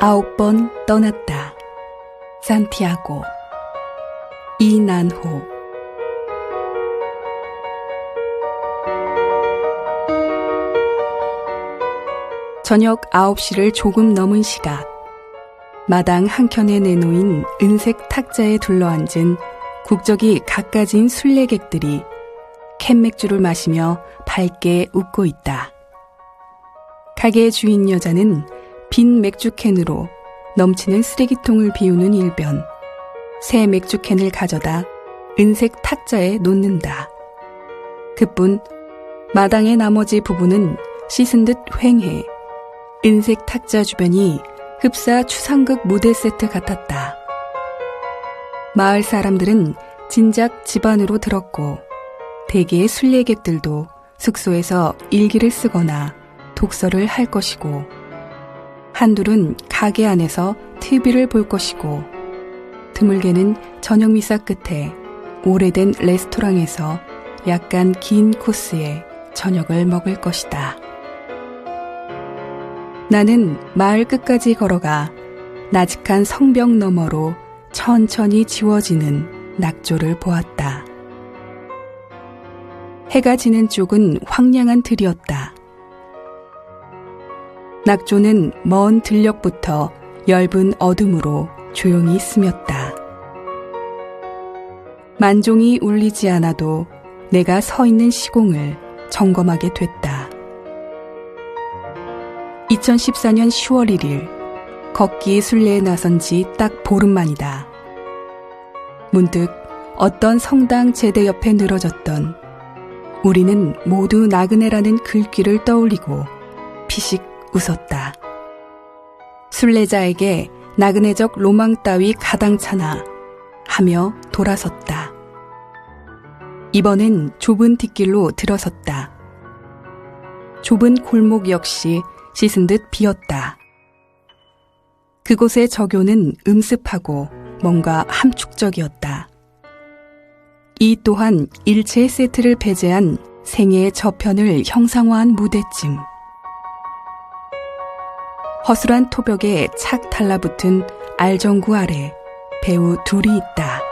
아홉 번 떠났다. 산티아고 이난호 저녁 9시를 조금 넘은 시각 마당 한켠에 내놓인 은색 탁자에 둘러앉은 국적이 각가진 순례객들이 캔맥주를 마시며 밝게 웃고 있다. 가게 주인 여자는 빈 맥주캔으로 넘치는 쓰레기통을 비우는 일변, 새 맥주캔을 가져다 은색 탁자에 놓는다. 그뿐 마당의 나머지 부분은 씻은 듯 휑해 은색 탁자 주변이 흡사 추상극 무대 세트 같았다. 마을 사람들은 진작 집안으로 들었고 대개의 순례객들도 숙소에서 일기를 쓰거나 독서를 할 것이고 한둘은 가게 안에서 TV를 볼 것이고 드물게는 저녁 미사 끝에 오래된 레스토랑에서 약간 긴 코스에 저녁을 먹을 것이다. 나는 마을 끝까지 걸어가 나직한 성벽 너머로 천천히 지워지는 낙조를 보았다. 해가 지는 쪽은 황량한 들이었다. 낙조는 먼 들녘부터 엷은 어둠으로 조용히 스몄다. 만종이 울리지 않아도 내가 서 있는 시공을 점검하게 됐다. 2014년 10월 1일 걷기 순례에 나선 지 딱 보름 만이다. 문득 어떤 성당 제대 옆에 늘어졌던 우리는 모두 나그네라는 글귀를 떠올리고 피식 웃었다. 순례자에게 나그네적 로망 따위 가당차나 하며 돌아섰다. 이번엔 좁은 뒷길로 들어섰다. 좁은 골목 역시 씻은 듯 비었다. 그곳의 저교는 음습하고 뭔가 함축적이었다. 이 또한 일체 세트를 배제한 생애의 저편을 형상화한 무대쯤. 허술한 토벽에 착 달라붙은 알전구 아래 배우 둘이 있다.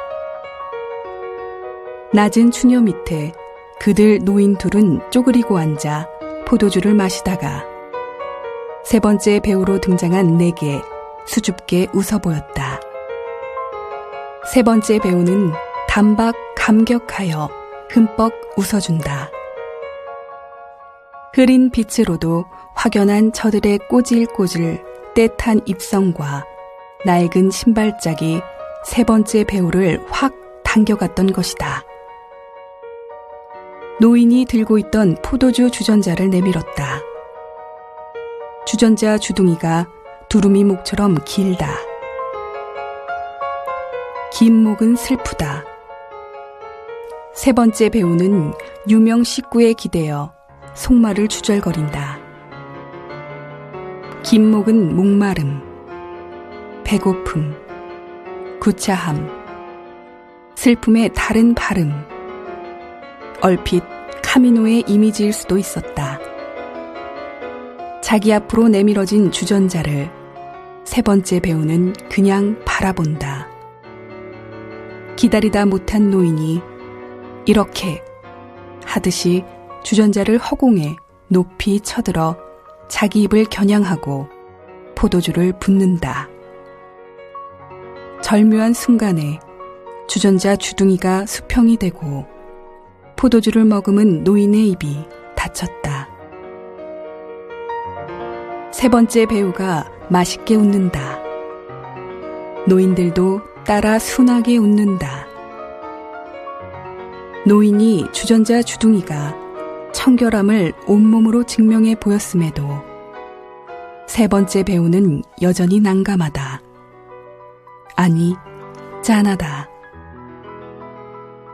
낮은 추녀 밑에 그들 노인 둘은 쪼그리고 앉아 포도주를 마시다가 세 번째 배우로 등장한 내게 수줍게 웃어 보였다. 세 번째 배우는 단박 감격하여 흠뻑 웃어준다. 흐린 빛으로도 확연한 저들의 꼬질꼬질 떼탄 입성과 낡은 신발짝이 세 번째 배우를 확 당겨갔던 것이다. 노인이 들고 있던 포도주 주전자를 내밀었다. 주전자 주둥이가 두루미 목처럼 길다. 긴 목은 슬프다. 세 번째 배우는 유명 식구에 기대어 속말을 주절거린다. 긴 목은 목마름, 배고픔, 구차함, 슬픔의 다른 발음, 얼핏 카미노의 이미지일 수도 있었다. 자기 앞으로 내밀어진 주전자를 세 번째 배우는 그냥 바라본다. 기다리다 못한 노인이 이렇게 하듯이 주전자를 허공에 높이 쳐들어 자기 입을 겨냥하고 포도주를 붓는다. 절묘한 순간에 주전자 주둥이가 수평이 되고 포도주를 머금은 노인의 입이 닫혔다. 세 번째 배우가 맛있게 웃는다. 노인들도 따라 순하게 웃는다. 노인이 주전자 주둥이가 청결함을 온몸으로 증명해 보였음에도 세 번째 배우는 여전히 난감하다. 아니, 짠하다.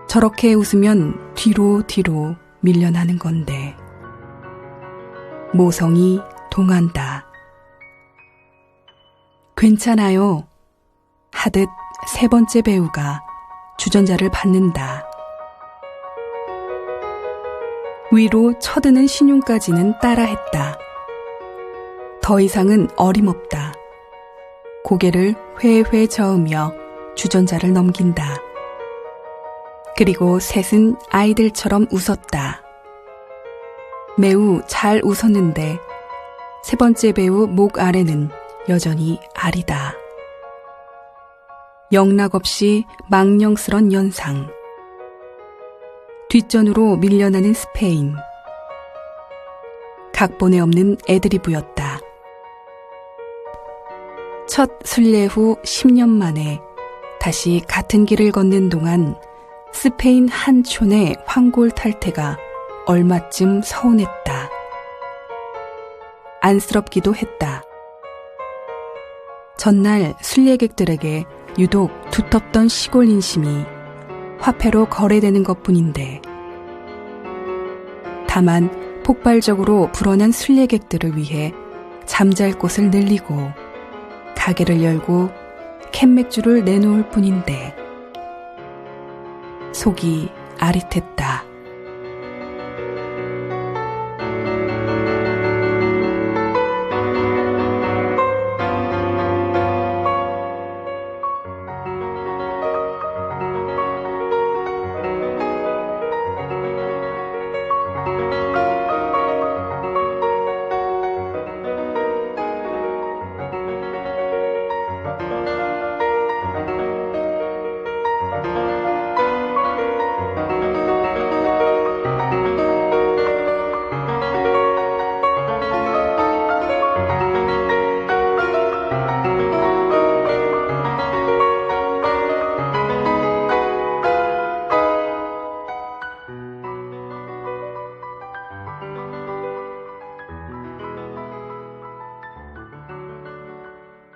저렇게 웃으면 뒤로 뒤로 밀려나는 건데. 모성이 동한다. 괜찮아요. 하듯 세 번째 배우가 주전자를 받는다. 위로 쳐드는 신용까지는 따라했다. 더 이상은 어림없다. 고개를 회회 저으며 주전자를 넘긴다. 그리고 셋은 아이들처럼 웃었다. 매우 잘 웃었는데 세 번째 배우 목 아래는 여전히 아리다. 영락없이 망령스런 연상. 뒷전으로 밀려나는 스페인. 각본에 없는 애드리브였다. 첫 순례 후 10년 만에 다시 같은 길을 걷는 동안 스페인 한 촌의 황골 탈퇴가 얼마쯤 서운했다. 안쓰럽기도 했다. 전날 순례객들에게 유독 두텁던 시골 인심이 화폐로 거래되는 것 뿐인데, 다만 폭발적으로 불어난 순례객들을 위해 잠잘 곳을 늘리고 가게를 열고 캔맥주를 내놓을 뿐인데 속이 아릿했다.